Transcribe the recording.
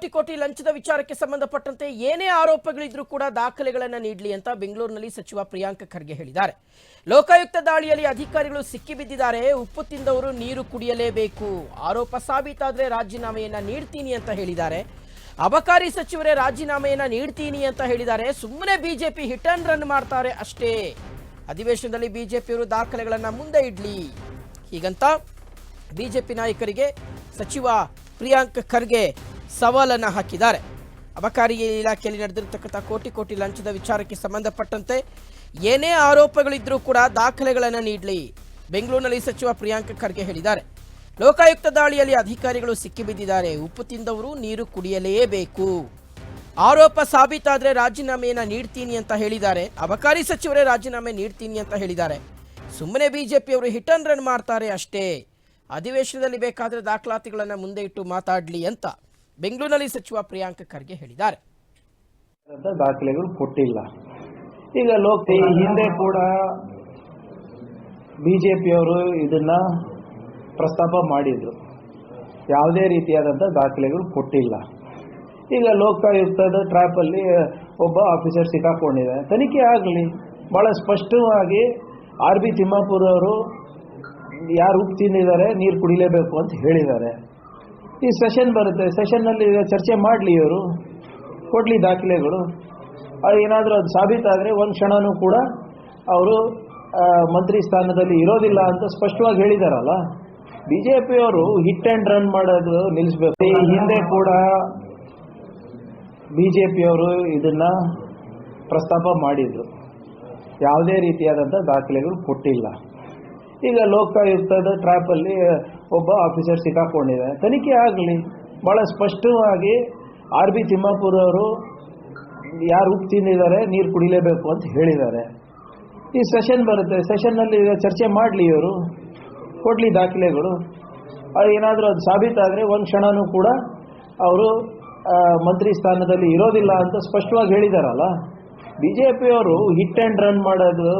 ಕೋಟಿ ಕೋಟಿ ಲಂಚದ ವಿಚಾರಕ್ಕೆ ಸಂಬಂಧಪಟ್ಟಂತೆ ಏನೇ ಆರೋಪಗಳಿದ್ರೂ ಕೂಡ ದಾಖಲೆಗಳನ್ನು ನೀಡಲಿ ಅಂತ ಬೆಂಗಳೂರಿನಲ್ಲಿ ಸಚಿವ ಪ್ರಿಯಾಂಕ ಖರ್ಗೆ ಹೇಳಿದ್ದಾರೆ. ಲೋಕಾಯುಕ್ತ ದಾಳಿಯಲ್ಲಿ ಅಧಿಕಾರಿಗಳು ಸಿಕ್ಕಿಬಿದ್ದಿದ್ದಾರೆ ಉಪ್ಪು ತಿಂದವರು ನೀರು ಕುಡಿಯಲೇಬೇಕು. ಆರೋಪ ಸಾಬೀತಾದ್ರೆ ರಾಜೀನಾಮೆಯನ್ನ ನೀಡ್ತೀನಿ ಅಂತ ಹೇಳಿದ್ದಾರೆ. ಅಬಕಾರಿ ಸಚಿವರೇ ರಾಜೀನಾಮೆಯನ್ನ ನೀಡ್ತೀನಿ ಅಂತ ಹೇಳಿದ್ದಾರೆ. ಸುಮ್ಮನೆ ಬಿಜೆಪಿ ಹಿಟ್ ಅಂಡ್ ರನ್ ಮಾಡ್ತಾರೆ ಅಷ್ಟೇ. ಅಧಿವೇಶನದಲ್ಲಿ ಬಿಜೆಪಿಯವರು ದಾಖಲೆಗಳನ್ನ ಮುಂದೆ ಇಡ್ಲಿ. ಹೀಗಂತ ಬಿಜೆಪಿ ನಾಯಕರಿಗೆ ಸಚಿವ ಪ್ರಿಯಾಂಕ್ ಖರ್ಗೆ ಸವಾಲನ್ನ ಹಾಕಿದ್ದಾರೆ. ಅಬಕಾರಿ ಇಲಾಖೆಯಲ್ಲಿ ನಡೆದಿರತಕ್ಕಂಥ ಕೋಟಿ ಕೋಟಿ ಲಂಚದ ವಿಚಾರಕ್ಕೆ ಸಂಬಂಧಪಟ್ಟಂತೆ ಏನೇ ಆರೋಪಗಳಿದ್ರೂ ಕೂಡ ದಾಖಲೆಗಳನ್ನು ನೀಡಲಿ, ಬೆಂಗಳೂರಿನಲ್ಲಿ ಸಚಿವ ಪ್ರಿಯಾಂಕ ಖರ್ಗೆ ಹೇಳಿದ್ದಾರೆ. ಲೋಕಾಯುಕ್ತ ದಾಳಿಯಲ್ಲಿ ಅಧಿಕಾರಿಗಳು ಸಿಕ್ಕಿಬಿದ್ದಿದ್ದಾರೆ. ಉಪ್ಪು ತಿಂದವರು ನೀರು ಕುಡಿಯಲೇಬೇಕು. ಆರೋಪ ಸಾಬೀತಾದರೆ ರಾಜೀನಾಮೆಯನ್ನ ನೀಡ್ತೀನಿ ಅಂತ ಹೇಳಿದ್ದಾರೆ. ಅಬಕಾರಿ ಸಚಿವರೇ ರಾಜೀನಾಮೆ ನೀಡ್ತೀನಿ ಅಂತ ಹೇಳಿದ್ದಾರೆ. ಸುಮ್ಮನೆ ಬಿಜೆಪಿಯವರು ಹಿಟ್ ಅಂಡ್ ರನ್ ಮಾಡ್ತಾರೆ ಅಷ್ಟೇ. ಅಧಿವೇಶನದಲ್ಲಿ ಬೇಕಾದ್ರೆ ದಾಖಲಾತಿಗಳನ್ನು ಮುಂದೆ ಇಟ್ಟು ಮಾತಾಡ್ಲಿ ಅಂತ. ಬೆಂಗಳೂರಿನಲ್ಲಿ ಸಚಿವ ಪ್ರಿಯಾಂಕ ಖರ್ಗೆ ಹೇಳಿದ್ದಾರೆ. ದಾಖಲೆಗಳು ಕೊಟ್ಟಿಲ್ಲ. ಈಗ ಲೋಕ ಹಿಂದೆ ಕೂಡ ಬಿಜೆಪಿಯವರು ಇದನ್ನ ಪ್ರಸ್ತಾಪ ಮಾಡಿದ್ರು. ಯಾವುದೇ ರೀತಿಯಾದಂಥ ದಾಖಲೆಗಳು ಕೊಟ್ಟಿಲ್ಲ. ಈಗ ಲೋಕಾಯುಕ್ತದ ಟ್ರ್ಯಾಪಲ್ಲಿ ಒಬ್ಬ ಆಫೀಸರ್ ಸಿಕ್ಕಾಕೊಂಡಿದೆ ತನಿಖೆ ಆಗಲಿ. ಭಾಳ ಸ್ಪಷ್ಟವಾಗಿ ಆರ್ ಬಿ ತಿಮ್ಮಾಪುರ ಅವರು ಯಾರು ಉಪ್ಪು ತಿಂದಿದ್ದಾರೆ ನೀರು ಕುಡಿಲೇಬೇಕು ಅಂತ ಹೇಳಿದ್ದಾರೆ. ಈ ಸೆಷನ್ ಬರುತ್ತೆ. ಸೆಷನ್ನಲ್ಲಿ ಚರ್ಚೆ ಮಾಡಲಿ ಇವರು. ಕೊಡಲಿ ದಾಖಲೆಗಳು. ಏನಾದರೂ ಅದು ಸಾಬೀತಾದರೆ ಒಂದು ಕ್ಷಣನೂ ಕೂಡ ಅವರು ಮಂತ್ರಿ ಸ್ಥಾನದಲ್ಲಿ ಇರೋದಿಲ್ಲ ಅಂತ ಸ್ಪಷ್ಟವಾಗಿ ಹೇಳಿದಾರಲ್ಲ. ಬಿ ಜೆ ಪಿಯವರು ಹಿಟ್ ಆ್ಯಂಡ್ ರನ್ ಮಾಡೋದು ನಿಲ್ಲಿಸ್ಬೇಕು ಈ ಹಿಂದೆ ಕೂಡ ಬಿ ಜೆ ಪಿಯವರು ಇದನ್ನ ಪ್ರಸ್ತಾಪ ಮಾಡಿದ್ರು. ಯಾವುದೇ ರೀತಿಯಾದಂಥ ದಾಖಲೆಗಳು ಕೊಟ್ಟಿಲ್ಲ. ಈಗ ಲೋಕಾಯುಕ್ತದ ಟ್ರ್ಯಾಪಲ್ಲಿ ಒಬ್ಬ ಆಫೀಸರ್ ಸಿಕ್ಕಾಕೊಂಡಿದೆ. ತನಿಖೆ ಆಗಲಿ ಭಾಳ ಸ್ಪಷ್ಟವಾಗಿ ಆರ್ ಬಿ ತಿಮ್ಮಾಪುರ ಅವರು, ಯಾರು ಉಪ್ಪು ತಿಂದಿದ್ದಾರೆ, ನೀರು ಕುಡಿಲೇಬೇಕು ಅಂತ ಹೇಳಿದ್ದಾರೆ. ಈ ಸೆಷನ್ ಬರುತ್ತೆ. ಸೆಷನ್ನಲ್ಲಿ ಚರ್ಚೆ ಮಾಡಲಿ ಇವರು. ಕೊಡಲಿ ದಾಖಲೆಗಳು. ಅದು ಏನಾದರೂ ಅದು ಸಾಬೀತಾದರೆ ಒಂದು ಕ್ಷಣನೂ ಕೂಡ ಅವರು ಮಂತ್ರಿ ಸ್ಥಾನದಲ್ಲಿ ಇರೋದಿಲ್ಲ ಅಂತ ಸ್ಪಷ್ಟವಾಗಿ ಹೇಳಿದಾರಲ್ಲ. ಬಿ ಜೆ ಪಿಯವರು ಹಿಟ್ ಆ್ಯಂಡ್ ರನ್ ಮಾಡೋದು